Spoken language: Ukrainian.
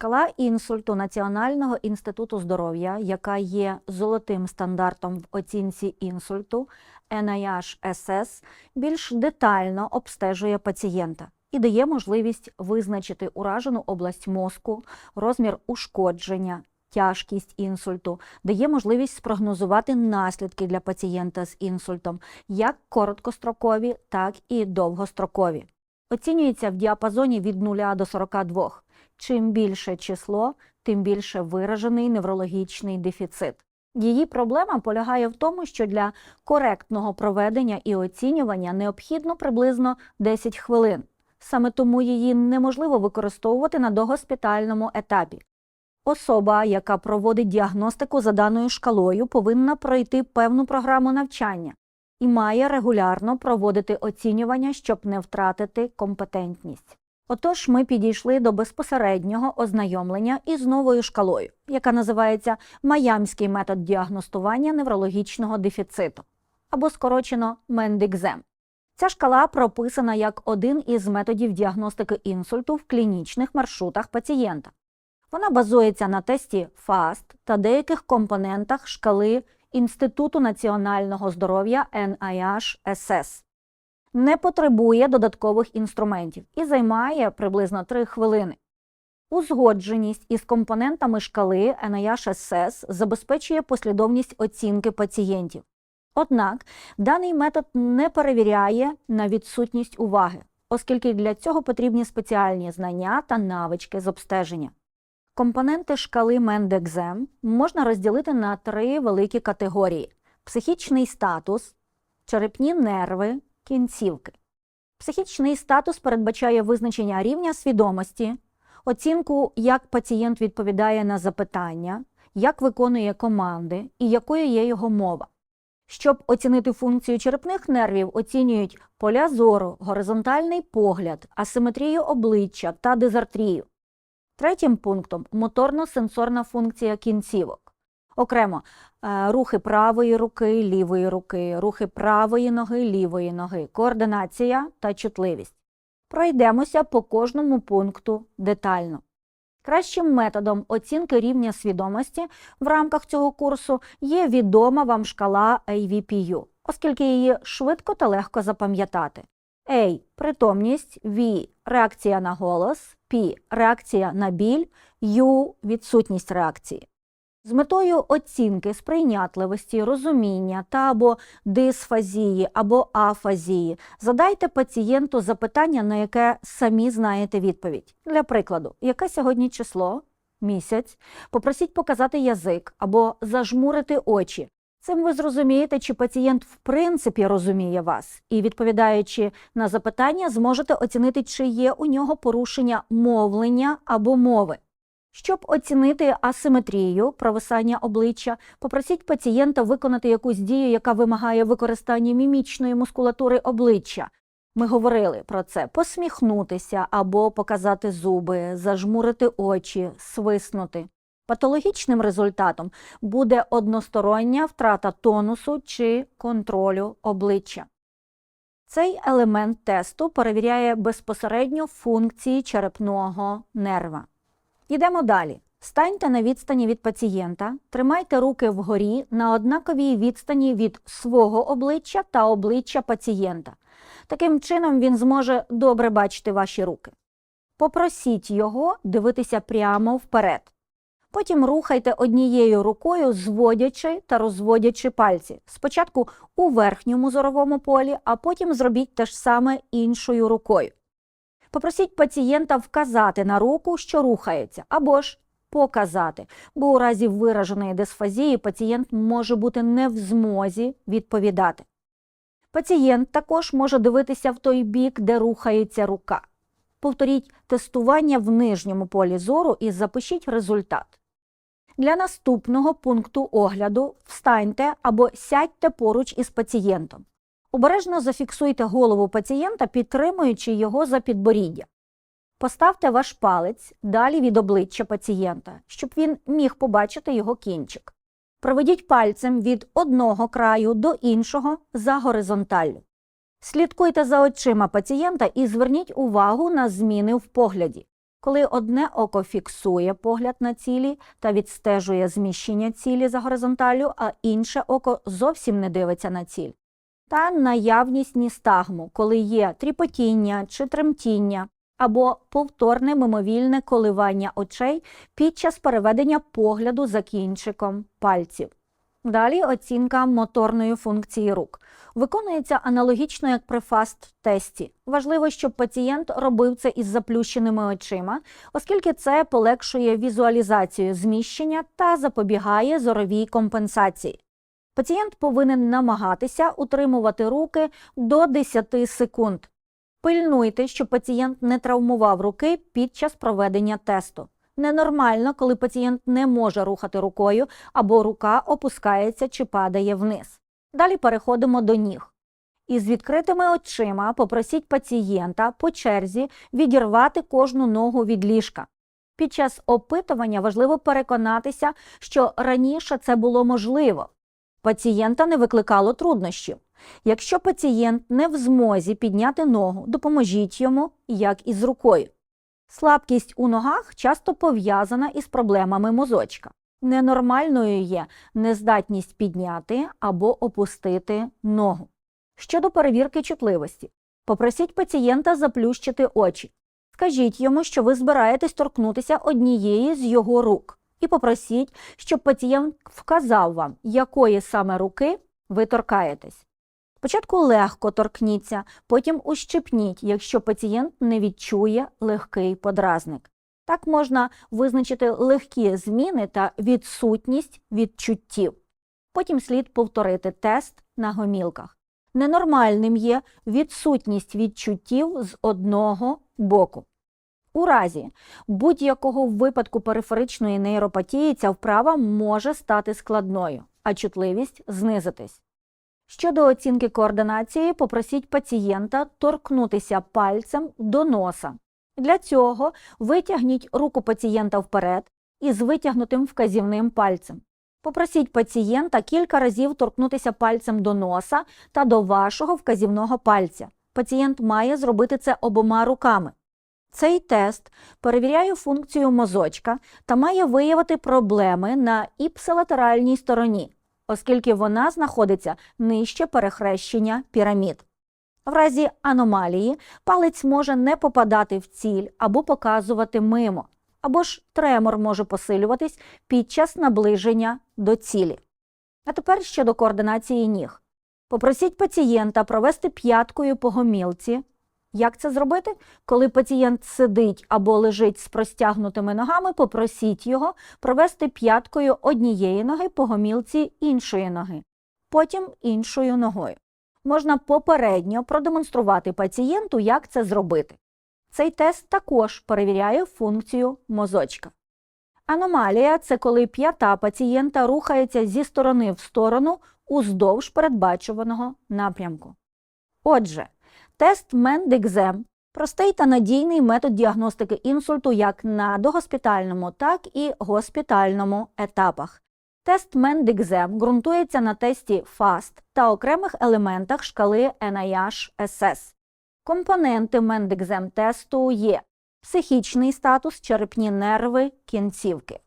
Шкала інсульту Національного інституту здоров'я, яка є золотим стандартом в оцінці інсульту NIH-SS, більш детально обстежує пацієнта і дає можливість визначити уражену область мозку, розмір ушкодження, тяжкість інсульту, дає можливість спрогнозувати наслідки для пацієнта з інсультом, як короткострокові, так і довгострокові. Оцінюється в діапазоні від 0 до 42. Чим більше число, тим більше виражений неврологічний дефіцит. Її проблема полягає в тому, що для коректного проведення і оцінювання необхідно приблизно 10 хвилин. Саме тому її неможливо використовувати на догоспітальному етапі. Особа, яка проводить діагностику за даною шкалою, повинна пройти певну програму навчання і має регулярно проводити оцінювання, щоб не втратити компетентність. Отож, ми підійшли до безпосереднього ознайомлення із новою шкалою, яка називається Майамський метод діагностування неврологічного дефіциту або скорочено Мендикзем. Ця шкала прописана як один із методів діагностики інсульту в клінічних маршрутах пацієнта. Вона базується на тесті FAST та деяких компонентах шкали Інституту національного здоров'я NIH-SS. Не потребує додаткових інструментів і займає приблизно 3 хвилини. Узгодженість із компонентами шкали NIH-SS забезпечує послідовність оцінки пацієнтів. Однак даний метод не перевіряє на відсутність уваги, оскільки для цього потрібні спеціальні знання та навички з обстеження. Компоненти шкали Мендекзем можна розділити на три великі категорії: психічний статус, черепні нерви, кінцівки. Психічний статус передбачає визначення рівня свідомості, оцінку, як пацієнт відповідає на запитання, як виконує команди і якою є його мова. Щоб оцінити функцію черепних нервів, оцінюють поля зору, горизонтальний погляд, асиметрію обличчя та дизартрію. Третім пунктом моторно-сенсорна функція кінцівок. Окремо е, рухи правої руки, лівої руки, рухи правої ноги, лівої ноги, координація та чутливість. Пройдемося по кожному пункту детально. Кращим методом оцінки рівня свідомості в рамках цього курсу є відома вам шкала AVPU, оскільки її швидко та легко запам'ятати. A – притомність, V – реакція на голос, P – реакція на біль, U – відсутність реакції. З метою оцінки сприйнятливості, розуміння та або дисфазії або афазії задайте пацієнту запитання, на яке самі знаєте відповідь. Для прикладу, яке сьогодні число, місяць, попросіть показати язик або зажмурити очі. Цим ви зрозумієте, чи пацієнт в принципі розуміє вас, і, відповідаючи на запитання, зможете оцінити, чи є у нього порушення мовлення або мови. Щоб оцінити асиметрію провисання обличчя, попросіть пацієнта виконати якусь дію, яка вимагає використання мімічної мускулатури обличчя. Ми говорили про це посміхнутися або показати зуби, зажмурити очі, свиснути. Патологічним результатом буде одностороння втрата тонусу чи контролю обличчя. Цей елемент тесту перевіряє безпосередньо функції черепного нерва. Йдемо далі. Станьте на відстані від пацієнта, тримайте руки вгорі на однаковій відстані від свого обличчя та обличчя пацієнта. Таким чином він зможе добре бачити ваші руки. Попросіть його дивитися прямо вперед. Потім рухайте однією рукою, зводячи та розводячи пальці. Спочатку у верхньому зоровому полі, а потім зробіть те ж саме іншою рукою. Попросіть пацієнта вказати на руку, що рухається, або ж показати, бо у разі вираженої дисфазії пацієнт може бути не в змозі відповідати. Пацієнт також може дивитися в той бік, де рухається рука. Повторіть тестування в нижньому полі зору і запишіть результат. Для наступного пункту огляду встаньте або сядьте поруч із пацієнтом. Обережно зафіксуйте голову пацієнта, підтримуючи його за підборіддя. Поставте ваш палець далі від обличчя пацієнта, щоб він міг побачити його кінчик. Проведіть пальцем від одного краю до іншого за горизонталлю. Слідкуйте за очима пацієнта і зверніть увагу на зміни в погляді. коли одне око фіксує погляд на цілі та відстежує зміщення цілі за горизонталю, а інше око зовсім не дивиться на ціль. Та наявність ністагму, коли є тріпотіння чи тремтіння, або повторне мимовільне коливання очей під час переведення погляду за кінчиком пальців. Далі оцінка моторної функції рук. Виконується аналогічно як при фаст-тесті. Важливо, щоб пацієнт робив це із заплющеними очима, оскільки це полегшує візуалізацію зміщення та запобігає зоровій компенсації. Пацієнт повинен намагатися утримувати руки до 10 секунд. Пильнуйте, щоб пацієнт не травмував руки під час проведення тесту. Ненормально, коли пацієнт не може рухати рукою або рука опускається чи падає вниз. Далі переходимо до ніг. Із відкритими очима попросіть пацієнта по черзі відірвати кожну ногу від ліжка. Під час опитування важливо переконатися, що раніше це було можливо. Пацієнта не викликало труднощів. Якщо пацієнт не в змозі підняти ногу, допоможіть йому, як і з рукою. Слабкість у ногах часто пов'язана із проблемами мозочка. Ненормальною є нездатність підняти або опустити ногу. Щодо перевірки чутливості, попросіть пацієнта заплющити очі. Скажіть йому, що ви збираєтесь торкнутися однієї з його рук, і попросіть, щоб пацієнт вказав вам, якої саме руки ви торкаєтесь. Спочатку легко торкніться, потім ущипніть, якщо пацієнт не відчує легкий подразник. Так можна визначити легкі зміни та відсутність відчуттів. Потім слід повторити тест на гомілках. Ненормальним є відсутність відчуттів з одного боку. У разі будь-якого випадку периферичної нейропатії ця вправа може стати складною, а чутливість знизитись. Щодо оцінки координації, попросіть пацієнта торкнутися пальцем до носа. Для цього витягніть руку пацієнта вперед із витягнутим вказівним пальцем. Попросіть пацієнта кілька разів торкнутися пальцем до носа та до вашого вказівного пальця. Пацієнт має зробити це обома руками. Цей тест перевіряє функцію мозочка та має виявити проблеми на іпсилатеральній стороні, оскільки вона знаходиться нижче перехрещення пірамід. В разі аномалії палець може не попадати в ціль або показувати мимо, або ж тремор може посилюватись під час наближення до цілі. А тепер щодо координації ніг. Попросіть пацієнта провести п'яткою по гомілці. Як це зробити? Коли пацієнт сидить або лежить з простягнутими ногами, попросіть його провести п'яткою однієї ноги по гомілці іншої ноги, потім іншою ногою. Можна попередньо продемонструвати пацієнту, як це зробити. Цей тест також перевіряє функцію мозочка. Аномалія це коли п'ята пацієнта рухається зі сторони в сторону уздовж передбачуваного напрямку. Отже, тест Мендекзем простий та надійний метод діагностики інсульту як на догоспітальному, так і госпітальному етапах. Тест Мендекзем ґрунтується на тесті FAST та окремих елементах шкали NIH-SS. Компоненти Мендекзем тесту є психічний статус, черепні нерви, кінцівки.